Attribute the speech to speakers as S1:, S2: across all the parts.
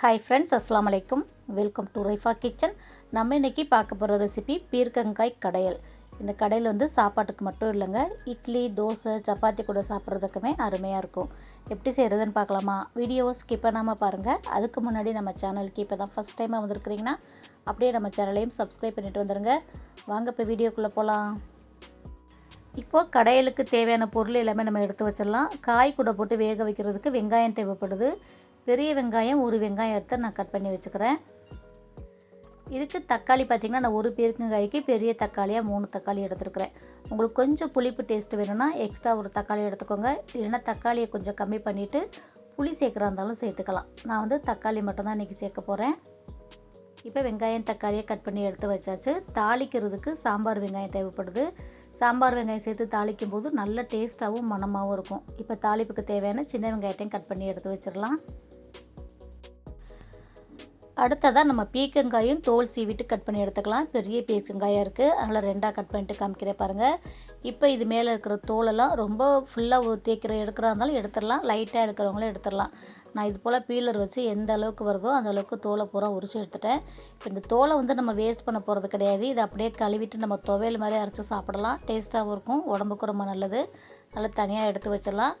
S1: Hi friends அஸ்லாம் அலைக்கும் welcome to Raifa kitchen நம்ம இன்றைக்கி பார்க்க போகிற ரெசிபி பீர்க்கங்காய் கடையல். இந்த கடையில் வந்து சாப்பாட்டுக்கு மட்டும் இல்லைங்க. இட்லி தோசை சப்பாத்தி கூட சாப்பிட்றதுக்குமே அருமையாக இருக்கும். எப்படி செய்கிறதுன்னு பார்க்கலாமா? வீடியோவை ஸ்கிப் பண்ணாமல் பாருங்கள் அதுக்கு முன்னாடி நம்ம சேனலுக்கு இப்போ தான் ஃபஸ்ட் டைமாக வந்திருக்கிறீங்கன்னா அப்படியே நம்ம சேனலையும் சப்ஸ்கிரைப் பண்ணிட்டு வந்துடுங்க வாங்க இப்போ வீடியோக்குள்ளே போகலாம் இப்போது கடையலுக்கு தேவையான பொருள் எல்லாமே நம்ம எடுத்து வச்சிடலாம். காய் கூட போட்டு வேக வைக்கிறதுக்கு வெங்காயம் தேவைப்படுது. பெரிய வெங்காயம் ஒரு வெங்காயம் எடுத்து நான் கட் பண்ணி வச்சுக்கிறேன். இதுக்கு தக்காளி பார்த்திங்கன்னா நான் ஒரு பேருக்குங்காய்க்கு பெரிய தக்காளியாக மூணு தக்காளி எடுத்துருக்குறேன். உங்களுக்கு கொஞ்சம் புளிப்பு டேஸ்ட் வேணும்னா எக்ஸ்ட்ரா ஒரு தக்காளி எடுத்துக்கோங்க. இல்லைன்னா தக்காளியை கொஞ்சம் கம்மி பண்ணிவிட்டு புளி சேர்க்குறா இருந்தாலும் சேர்த்துக்கலாம். நான் வந்து தக்காளி மட்டும்தான் இன்றைக்கி சேர்க்க போகிறேன் இப்போ வெங்காயம் தக்காளியை கட் பண்ணி எடுத்து வச்சாச்சு. தாளிக்கிறதுக்கு சாம்பார் வெங்காயம் தேவைப்படுது. சாம்பார் வெங்காயம் சேர்த்து தாளிக்கும் போது நல்ல டேஸ்ட்டாகவும் மணமாகவும் இருக்கும். இப்போ தாளிப்புக்கு தேவையான சின்ன வெங்காயத்தையும் கட் பண்ணி எடுத்து வச்சிடலாம். அடுத்ததாக நம்ம பீக்கங்காயும் தோல் சீவிட்டு கட் பண்ணி எடுத்துக்கலாம். பெரிய பீக்கங்காயாக இருக்குது அதனால் ரெண்டாக கட் பண்ணிட்டு காமிக்கிறேன் பாருங்கள் இப்போ இது மேலே இருக்கிற தோலெல்லாம் ரொம்ப ஃபுல்லாக தேய்க்கிற எடுக்கிறா இருந்தாலும் எடுத்துடலாம். லைட்டாக எடுக்கிறவங்களும் எடுத்துடலாம். நான் இது போல் பீலர் வச்சு எந்த அளவுக்கு வருதோ அந்த அளவுக்கு தோலை பூரா உரிச்சு எடுத்துட்டேன். இப்போ இந்த தோலை வந்து நம்ம வேஸ்ட் பண்ண போகிறது கிடையாது. இதை அப்படியே கழுவிட்டு நம்ம துவையல் மாதிரி அரைச்சி சாப்பிடலாம். டேஸ்ட்டாகவும் இருக்கும். உடம்புக்கு ரொம்ப நல்லது. நல்லா தனியாக எடுத்து வச்சிடலாம்.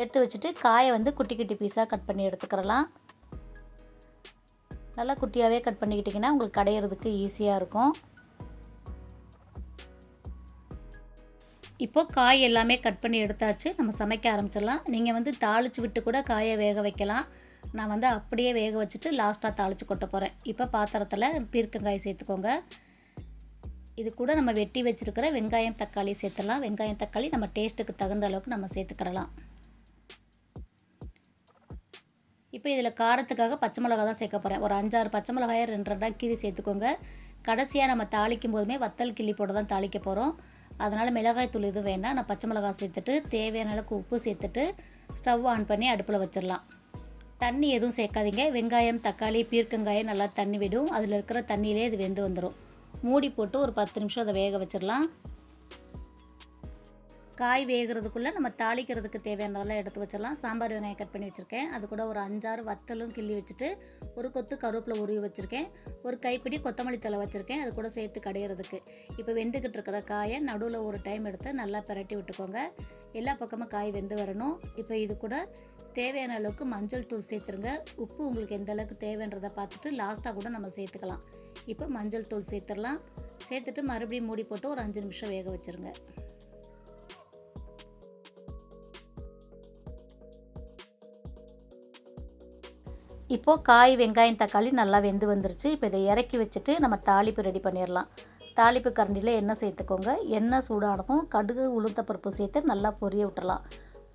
S1: எடுத்து வச்சுட்டு காயை வந்து குட்டி குட்டி பீஸாக கட் பண்ணி எடுத்துக்கிறலாம். நல்லா குட்டியாகவே கட் பண்ணிக்கிட்டிங்கன்னா உங்களுக்கு கடையிறதுக்கு ஈஸியாக இருக்கும். இப்போது காய் எல்லாமே கட் பண்ணி எடுத்தாச்சு. நம்ம சமைக்க ஆரம்பிச்சிடலாம். நீங்கள் வந்து தாளித்து விட்டு கூட காயை வேக வைக்கலாம். நான் வந்து அப்படியே வேக வச்சுட்டு லாஸ்ட்டாக தாளித்து கொட்ட போகிறேன் இப்போ பாத்திரத்தில் பீர்க்கங்காய் சேர்த்துக்கோங்க. இது கூட நம்ம வெட்டி வச்சுருக்கிற வெங்காயம் தக்காளி சேர்த்துடலாம். வெங்காயம் தக்காளி நம்ம டேஸ்ட்டுக்கு தகுந்த அளவுக்கு நம்ம சேர்த்துக்கிறலாம். இப்போ இதில் காரத்துக்காக பச்சை மிளகா தான் சேர்க்க போகிறேன் ஒரு அஞ்சாறு பச்சை மிளகாயை ரெண்டு ரெண்டாக கீரி சேர்த்துக்கோங்க. கடைசியாக நம்ம தாளிக்கும் போதுமே வத்தல் கிள்ளி போட்டு தான் தாளிக்க போகிறோம் அதனால் மிளகாய் தூள் எதுவும் வேணாம் நான் பச்சை மிளகாய் சேர்த்துட்டு தேவையான அளவுக்கு உப்பு சேர்த்துட்டு ஸ்டவ் ஆன் பண்ணி அடுப்பில் வச்சிடலாம். தண்ணி எதுவும் சேர்க்காதீங்க. வெங்காயம் தக்காளி பீர்க்கங்காயம் நல்லா தண்ணி விடும். அதில் இருக்கிற தண்ணியிலே இது வெந்து வந்துடும் மூடி போட்டு ஒரு பத்து நிமிஷம் அதை வேக வச்சிடலாம். காய் வேகிறதுக்குள்ளே நம்ம தாளிக்கிறதுக்கு தேவையானதெல்லாம் எடுத்து வச்சிடலாம். சாம்பார் வெங்காயம் கட் பண்ணி வச்சுருக்கேன். அது கூட ஒரு அஞ்சாறு வத்தலும் கிள்ளி வச்சுட்டு ஒரு கொத்து கருவேப்பிலை உருவி வச்சுருக்கேன். ஒரு கைப்பிடி கொத்தமல்லி தலை வச்சுருக்கேன். அது கூட சேர்த்து கடையிறதுக்கு. இப்போ வெந்துக்கிட்டு இருக்கிற காயை நடுவில் ஒரு டைம் எடுத்து நல்லா பிரட்டி விட்டுக்கோங்க. எல்லா பக்கமும் காய் வெந்து வரணும். இப்போ இது கூட தேவையான அளவுக்கு மஞ்சள் தூள் சேர்த்துருங்க. உப்பு உங்களுக்கு எந்த அளவுக்கு தேவைன்றதை பார்த்துட்டு லாஸ்ட்டாக கூட நம்ம சேர்த்துக்கலாம். இப்போ மஞ்சள் தூள் சேர்த்துடலாம். சேர்த்துட்டு மறுபடியும் மூடி போட்டு ஒரு அஞ்சு நிமிஷம் வேக வச்சுருங்க. இப்போது காய் வெங்காயம் தக்காளி நல்லா வெந்து வந்துருச்சு. இப்போ இதை இறக்கி வச்சுட்டு நம்ம தாளிப்பு ரெடி பண்ணிடலாம். தாளிப்பு கரண்டியில் எண்ணெய் சேர்த்துக்கோங்க. எண்ணெய் சூடானதும் கடுகு உளுத்தப்பருப்பு சேர்த்து நல்லா பொரிய விட்டுறலாம்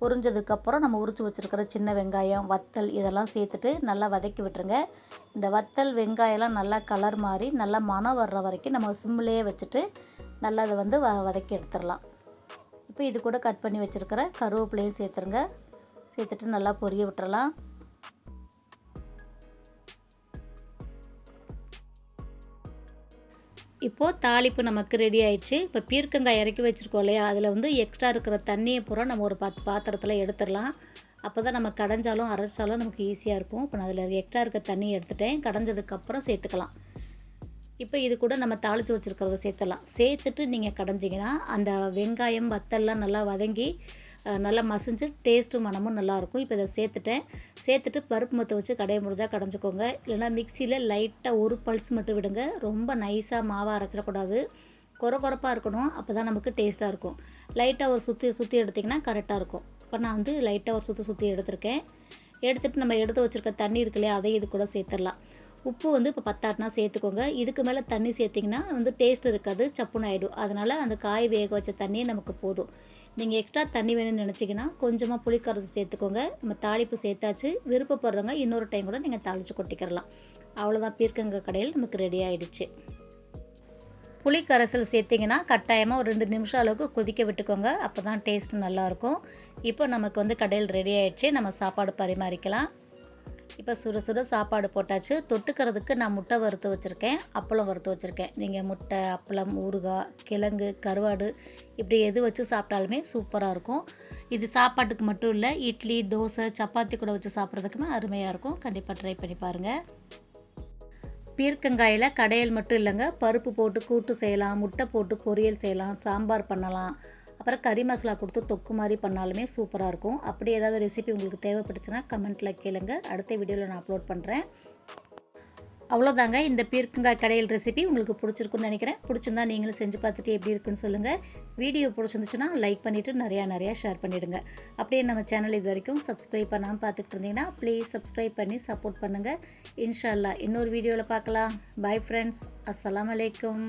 S1: பொரிஞ்சதுக்கப்புறம் நம்ம உரிச்சு வச்சுருக்கிற சின்ன வெங்காயம் வத்தல் இதெல்லாம் சேர்த்துட்டு நல்லா வதக்கி விட்டுருங்க. இந்த வத்தல் வெங்காயம்லாம் நல்லா கலர் மாறி நல்லா மனம் வர்ற வரைக்கும் நம்ம சிம்லேயே வச்சுட்டு நல்லா அதை வந்து வ வதக்கி எடுத்துடலாம். இப்போ இது கூட கட் பண்ணி வச்சுருக்கிற கருவேப்பிலையும் சேர்த்துருங்க. சேர்த்துட்டு நல்லா பொரிய விட்டுறலாம் இப்போது தாளிப்பு நமக்கு ரெடி ஆயிடுச்சு. இப்போ பீர்க்கங்காய் இறக்கி வச்சுருக்கோம் இல்லையா? அதில் வந்து எக்ஸ்ட்ரா இருக்கிற தண்ணியை பூரா நம்ம ஒரு பத்து பாத்திரத்தில் எடுத்துடலாம். அப்போ தான் நம்ம கடைஞ்சாலும் அரைச்சாலும் நமக்கு ஈஸியாக இருக்கும். இப்போ நான் அதில் எக்ஸ்ட்ரா இருக்க தண்ணியை எடுத்துட்டேன். கடைஞ்சதுக்கப்புறம் சேர்த்துக்கலாம். இப்போ இது கூட நம்ம தாளித்து வச்சுருக்கிறத சேர்த்துடலாம். சேர்த்துட்டு நீங்கள் கடைஞ்சிங்கன்னா அந்த வெங்காயம் வத்தல்லாம் நல்லா வதங்கி நல்லா மசிஞ்சு டேஸ்ட்டும் மனமும் நல்லாயிருக்கும். இப்போ இதை சேர்த்துட்டேன். சேர்த்துட்டு பருப்பு மற்ற வச்சு கடைய முடிஞ்சால் கடைஞ்சிக்கோங்க. இல்லைனா மிக்சியில் லைட்டாக ஒரு பல்ஸ் மட்டும் விடுங்க. ரொம்ப நைஸாக மாவாக அரைச்சிடக்கூடாது. குறை குறப்பாக இருக்கணும். அப்போ தான் நமக்கு டேஸ்ட்டாக இருக்கும். லைட்டாக ஒரு சுற்றி சுற்றி எடுத்திங்கன்னா கரெக்டாக இருக்கும். இப்போ நான் வந்து லைட்டாக ஒரு சுற்றி சுற்றி எடுத்திருக்கேன். எடுத்துகிட்டு நம்ம எடுத்து வச்சுருக்க தண்ணி இருக்கு இல்லையா அதையும் இது கூட சேர்த்துடலாம். உப்பு வந்து இப்போ பத்தாட்டினா சேர்த்துக்கோங்க. இதுக்கு மேலே தண்ணி சேர்த்திங்கன்னா வந்து டேஸ்ட் இருக்காது சப்புன்னு ஆகிடும் அதனால் அந்த காய் வேக வச்ச தண்ணியே நமக்கு போதும். நீங்கள் எக்ஸ்ட்ரா தண்ணி வேணும்னு நினச்சிங்கன்னா கொஞ்சமாக புளிக்கரைச்சி சேர்த்துக்கோங்க. நம்ம தாளிப்பு சேர்த்தாச்சு விருப்பப்படுறவங்க இன்னொரு டைம் கூட நீங்கள் தாளித்து கொட்டிக்கிறலாம் அவ்வளோதான் பீர்க்கங்க கடையில் நமக்கு ரெடி ஆகிடுச்சு புளி கரைசல் சேர்த்திங்கன்னா கட்டாயமாக ஒரு ரெண்டு நிமிஷம் அளவுக்கு கொதிக்க விட்டுக்கோங்க. அப்போ தான் டேஸ்ட் நல்லாயிருக்கும் இப்போ நமக்கு வந்து கடையில் ரெடி ஆகிடுச்சு நம்ம சாப்பாடு பரிமாறிக்கலாம். இப்போ சுட சுட சாப்பாடு போட்டாச்சு. தொட்டுக்கிறதுக்கு நான் முட்டை வறுத்து வச்சுருக்கேன். அப்பளம் வறுத்து வச்சுருக்கேன். நீங்கள் முட்டை அப்பளம் ஊறுகாய் கிழங்கு கருவாடு இப்படி எது வச்சு சாப்பிட்டாலுமே சூப்பராக இருக்கும். இது சாப்பாட்டுக்கு மட்டும் இல்லை இட்லி தோசை சப்பாத்தி கூட வச்சு சாப்பிட்றதுக்குமே அருமையாக இருக்கும். கண்டிப்பாக ட்ரை பண்ணி பாருங்கள் பீர்க்கங்காயில் கடையல் மட்டும் இல்லைங்க. பருப்பு போட்டு கூட்டு செய்யலாம் முட்டை போட்டு பொரியல் செய்யலாம் சாம்பார் பண்ணலாம். அப்புறம் கறி மசாலா கொடுத்து தொக்கு மாதிரி பண்ணாலுமே சூப்பராக இருக்கும். அப்படி ஏதாவது ரெசிபி உங்களுக்கு தேவைப்பட்டுச்சுன்னா கமெண்ட்டில் கேளுங்க. அடுத்த வீடியோவில் நான் அப்லோட் பண்ணுறேன் அவ்வளோதாங்க இந்த பீர்க்கங்காய் கடையில் ரெசிபி உங்களுக்கு பிடிச்சிருக்குன்னு நினைக்கிறேன். பிடிச்சிருந்தா நீங்களும் செஞ்சு பார்த்துட்டு எப்படி இருக்குன்னு சொல்லுங்கள் வீடியோ பிடிச்சிருந்துச்சுன்னா லைக் பண்ணிவிட்டு நிறையா நிறையா ஷேர் பண்ணிவிடுங்க அப்படியே நம்ம சேனல் இது வரைக்கும் சப்ஸ்கிரைப் பண்ணாமல் பார்த்துட்டு இருந்தீங்கன்னா ப்ளீஸ் சப்ஸ்கிரைப் பண்ணி சப்போர்ட் பண்ணுங்கள் இன்ஷா இன்னொரு வீடியோவில் பார்க்கலாம். பை ஃப்ரெண்ட்ஸ் அஸ்லாம் வலைக்கம்